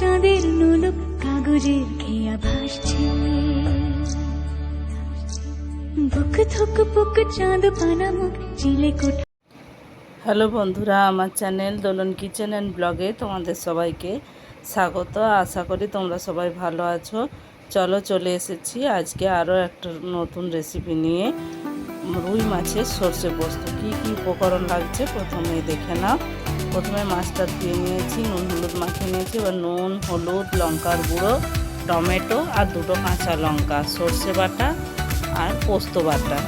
চাঁদের নোলক কাগজের খেয়া ভাসছে। বুক থুক পুক চাঁদ পানা মুখ চিলে কোঠা হ্যালো বন্ধুরা, আমার চ্যানেল দোলন কিচেন অ্যান্ড ব্লগে তোমাদের সবাইকে স্বাগত। আশা করি তোমরা সবাই ভালো আছো। চলো চলে এসেছি আজকে আরও একটা নতুন রেসিপি নিয়ে। রুই মাছের সর্ষে পোস্ত। কী কী উপকরণ লাগছে প্রথমে দেখে নাও। প্রথমে মাছটা ধুয়ে নিয়েছি, নুন হলুদ মাখিয়ে নিয়েছি। এবার নুন, হলুদ, লঙ্কার গুঁড়ো, টমেটো আর দুটো কাঁচা লঙ্কা, সর্ষে বাটা আর পোস্ত বাটা।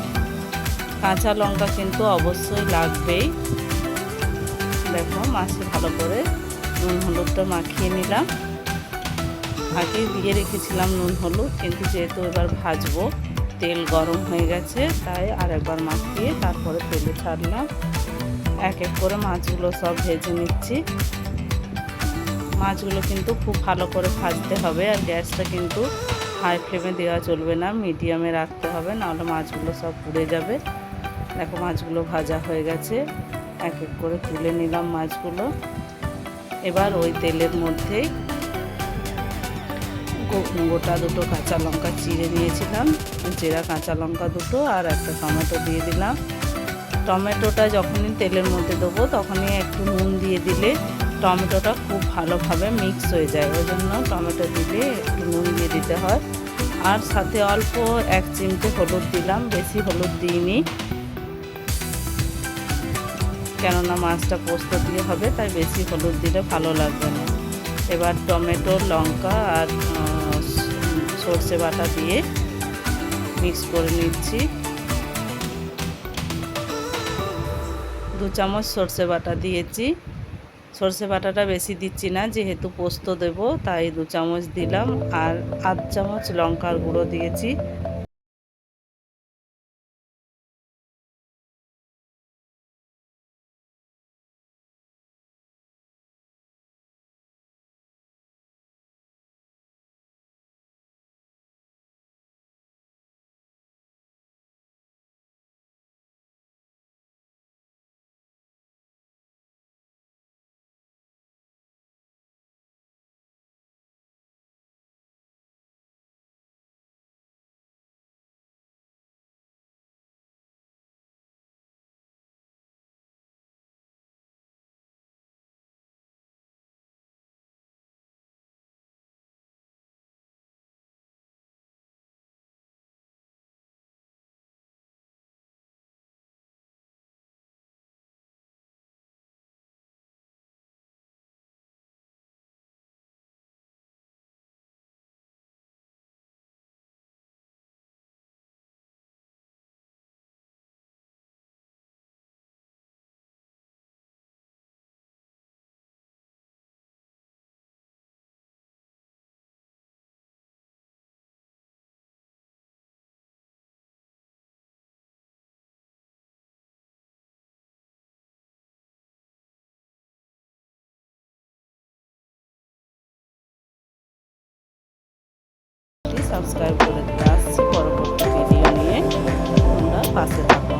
কাঁচা লঙ্কা কিন্তু অবশ্যই লাগবেই। দেখো মাছে ভালো করে নুন হলুদটা মাখিয়ে নিলাম। আগে দিয়ে রেখেছিলাম নুন হলুদ, কিন্তু যেহেতু এবার ভাজবো তেল গরম হয়ে গেছে, তাই আর একবার মাখিয়ে তারপরে তেলে ছাড়লাম। এক এক করে মাছগুলো সব ভেজে নিচ্ছি। মাছগুলো কিন্তু খুব ভালো করে ভাজতে হবে আর গ্যাসটা কিন্তু হাই ফ্লেমে দেওয়া চলবে না মিডিয়ামে রাখতে হবে, নাহলে মাছগুলো সব পুড়ে যাবে। দেখো মাছগুলো ভাজা হয়ে গেছে, এক এক করে তুলে নিলাম মাছগুলো। এবার ওই তেলের মধ্যেই গোটা দুটো কাঁচা লঙ্কা চিড়ে নিয়েছিলাম চেরা কাঁচা লঙ্কা দুটো আর একটা টমেটো দিয়ে দিলাম। টমেটোটা যখনই তেলের মধ্যে দেবো, তখনই একটু নুন দিয়ে দিলে টমেটোটা খুব ভালোভাবে মিক্স হয়ে যায়। ওই জন্য টমেটো দিলে একটু নুন দিয়ে দিতে হয়। আর সাথে অল্প এক চিমটে হলুদ দিলাম, বেশি হলুদ দিইনি। কেননা মাছটা পোস্ত দিয়ে হবে, তাই বেশি হলুদ দিলে ভালো লাগবে না। এবার টমেটো লঙ্কা আর সর্ষে বাটা দিয়ে মিক্স করে নিচ্ছি। দু চামচ সর্ষে বাটা দিয়েছি। সর্ষে বাটাটা বেশি দিচ্ছি না, যেহেতু পোস্ত দেব, তাই দু চামচ দিলাম। আর আধ চামচ লঙ্কার গুঁড়ো দিয়েছি। সাবস্ক্রাইব করে দিতে আসছি পরবর্তী ভিডিও নিয়ে। তোমরা পাশে থাকো।